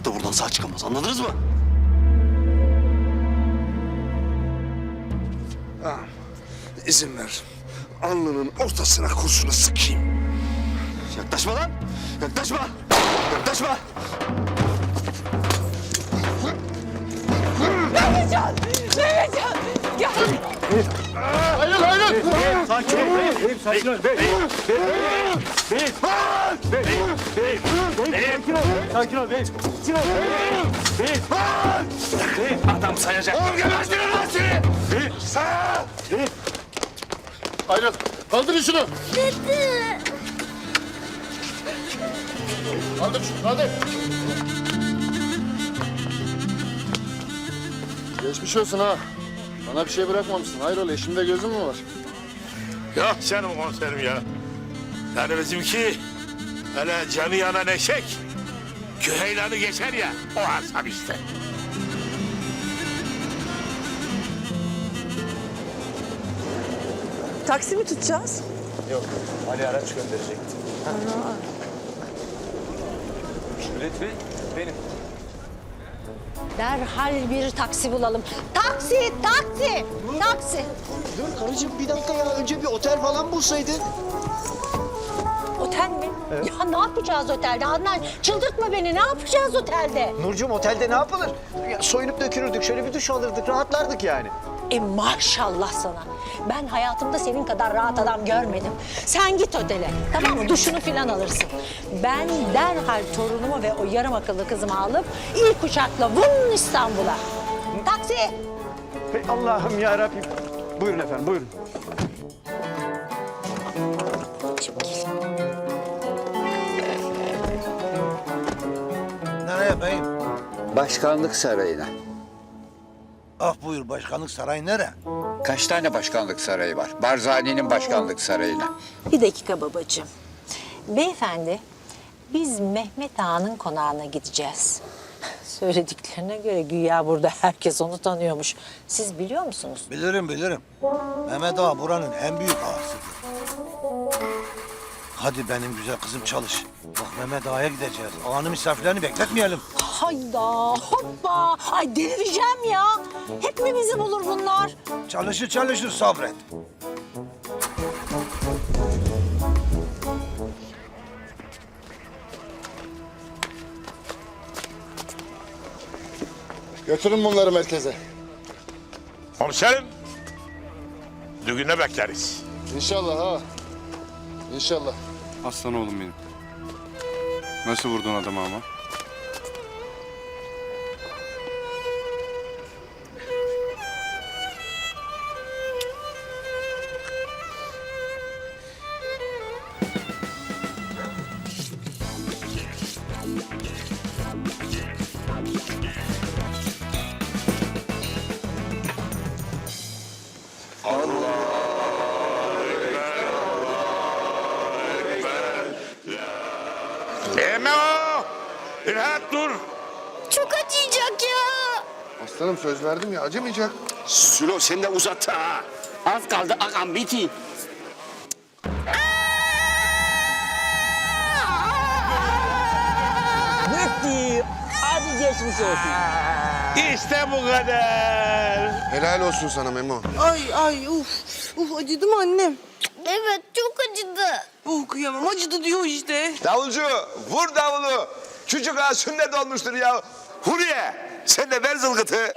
hayatta buradan sağ çıkamaz. Anladınız mı? İzin ver. Alnının ortasına kurşunu sıkayım. Yaklaşma lan! Yaklaşma! Yaklaşma! Mehmetcan! Mehmetcan! Gel! Adam sayacak. Oğlum gebertirim lan seni! Sağ! Ayrıl. Kaldırın şunu. Kaldır şunu kaldır. Geçmiş olsun ha. Bana bir şey bırakmamışsın. Hayrola eşimde gözün mü var? Yok canım komiserim ya. Yani bizimki öyle canı yanan eşek küheylanı geçer ya o asap işte. Taksi mi tutacağız? Yok, Ali araç gönderecekti. Şöhret Bey, benim. Derhal bir taksi bulalım. Taksi, taksi, taksi. Dur karıcığım bir dakika ya. Önce bir otel falan bulsaydın. Otel mi? Ya ne yapacağız otelde? Adnan çıldırtma beni. Ne yapacağız otelde? Nurcuğum otelde ne yapılır? Ya, soyunup dökünürdük. Şöyle bir duş alırdık. Rahatlardık yani. E maşallah sana. Ben hayatımda senin kadar rahat adam görmedim. Sen git otele. Tamam mı? Duşunu filan alırsın. Ben derhal torunumu ve o yarım akıllı kızımı alıp ilk uçakla vın İstanbul'a. Taksi. Allah'ım ya Rabbim. Buyurun efendim buyurun. Nereye beyim? Başkanlık sarayına. Ah buyur başkanlık sarayı nere? Kaç tane başkanlık sarayı var? Barzani'nin başkanlık sarayına. Bir dakika babacığım. Beyefendi, biz Mehmet Ağa'nın konağına gideceğiz. Söylediklerine göre güya burada herkes onu tanıyormuş. Siz biliyor musunuz? Bilirim bilirim. Mehmet Ağa buranın en büyük ağasıdır. Hadi benim güzel kızım çalış. Bak Mehmet Ağa'ya gideceğiz. Ağanın misafirlerini bekletmeyelim. Hayda, hoppa. Ay delireceğim ya. Hep mi bizi bulur bunlar? Çalışır çalışır sabret. Götürün bunları merkeze. Komiserim düğüne bekleriz. İnşallah ha. İnşallah. Aslan oğlum benim. Nasıl vurdun adamı ama? Rahat dur. Çok acıyacak ya. Aslanım söz verdim ya acımayacak. Sülo sen de uzattı ha. Az kaldı akam biti. Bitti. Hadi geçmiş olsun. İşte bu kadar. Helal olsun sana Memo. Ay ay uf. Uf acıdı mı annem? Evet, çok acıdı. Oh kıyamam acıdı diyor işte. Davulcu vur davulu. Küçük ağa sünnet olmuştur ya. Huriye sen de ver zılgıtı.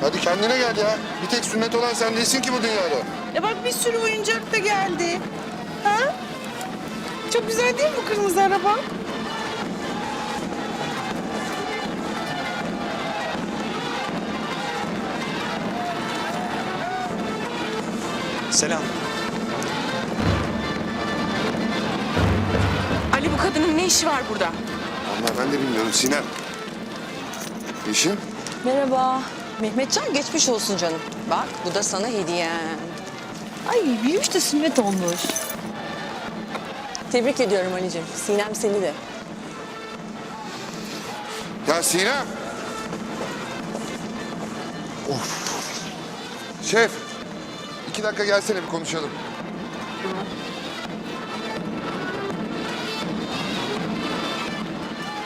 Hadi kendine gel ya. Bir tek sünnet olan sen değilsin ki bu dünyada. Ya bak bir sürü oyuncak da geldi. Ha? Çok güzel değil mi bu kırmızı araba? Selam. Ali bu kadının ne işi var burada? Allah ben de bilmiyorum Sinem. Yeşim. Merhaba. Mehmetcan geçmiş olsun canım. Bak bu da sana hediyem. Ay büyümüş de sünnet olmuş. Tebrik ediyorum Ali'cim. Sinem seni de. Ya Sinem. Of. Şef. iki dakika gelsene bir konuşalım.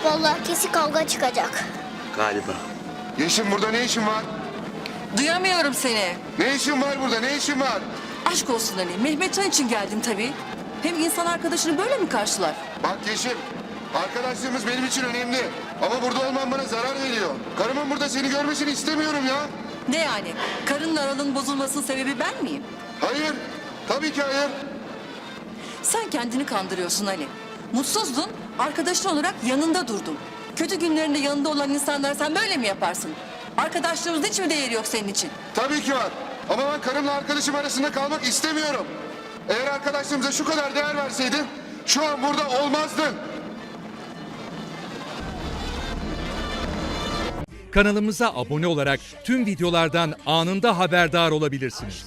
Vallahi kesin kavga çıkacak. Galiba. Yeşim burada ne işin var? Duyamıyorum seni. Ne işin var burada? Ne işin var? Aşk olsun Ali. Mehmetcan için geldim tabii. Hem insan arkadaşını böyle mi karşılar? Bak Yeşim. Arkadaşlığımız benim için önemli. Ama burada olman bana zarar veriyor. Karımın burada seni görmesini istemiyorum ya. Ne yani? Karınla aranın bozulmasının sebebi ben miyim? Hayır. Tabii ki hayır. Sen kendini kandırıyorsun Ali. Mutsuzdun, arkadaşın olarak yanında durdum. Kötü günlerinde yanında olan insanlara sen böyle mi yaparsın? Arkadaşlığımızın hiç mi değeri yok senin için? Tabii ki var. Ama ben karımla arkadaşım arasında kalmak istemiyorum. Eğer arkadaşlığımıza şu kadar değer verseydin şu an burada olmazdın. Kanalımıza abone olarak tüm videolardan anında haberdar olabilirsiniz.